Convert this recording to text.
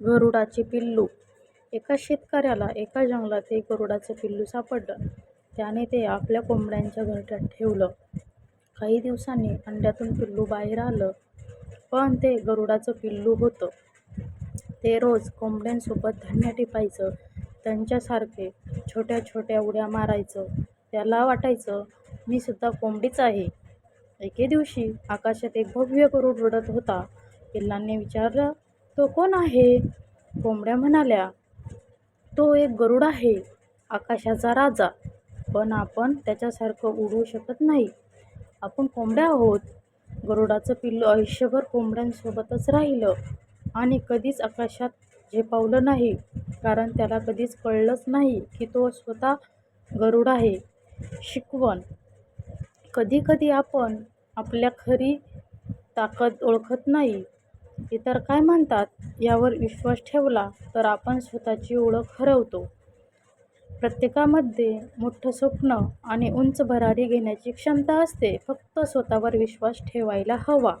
गरुडाचे पिल्लू. एका शेतकऱ्याला एका जंगलात एक गरुडाचं पिल्लू सापडलं. त्याने ते आपल्या कोंबड्यांच्या घरट्यात ठेवलं. काही दिवसांनी अंड्यातून पिल्लू बाहेर आलं पण ते गरुडाचं पिल्लू होतं. ते रोज कोंबड्यांसोबत धान्य टिपायचं त्यांच्यासारखे छोट्या छोट्या उड्या मारायचं त्याला वाटायचं मी सुद्धा कोंबडीच आहे. एके दिवशी आकाशात एक भव्य गरुड उडत होता. पिल्लांनी विचारलं तो कोण आहे? कोंबड्या म्हणाल्या तो एक गरुड आहे आकाशाचा राजा. पण आपण त्याच्यासारखं उडू शकत नाही. आपण कोंबड्या आहोत. गरुडाचं पिल्लू आयुष्यभर कोंबड्यांसोबतच राहिलं आणि कधीच आकाशात झेपावलं नाही कारण त्याला कधीच कळलंच नाही की तो स्वतः गरुड आहे. शिकवण. कधीकधी आपण आपल्या खरी ताकद ओळखत नाही. इतर काय म्हणतात यावर विश्वास ठेवला तर आपण स्वतःची ओळख हरवतो. प्रत्येकामध्ये मोठं स्वप्न आणि उंच भरारी घेण्याची क्षमता असते. फक्त स्वतःवर विश्वास ठेवायला हवा.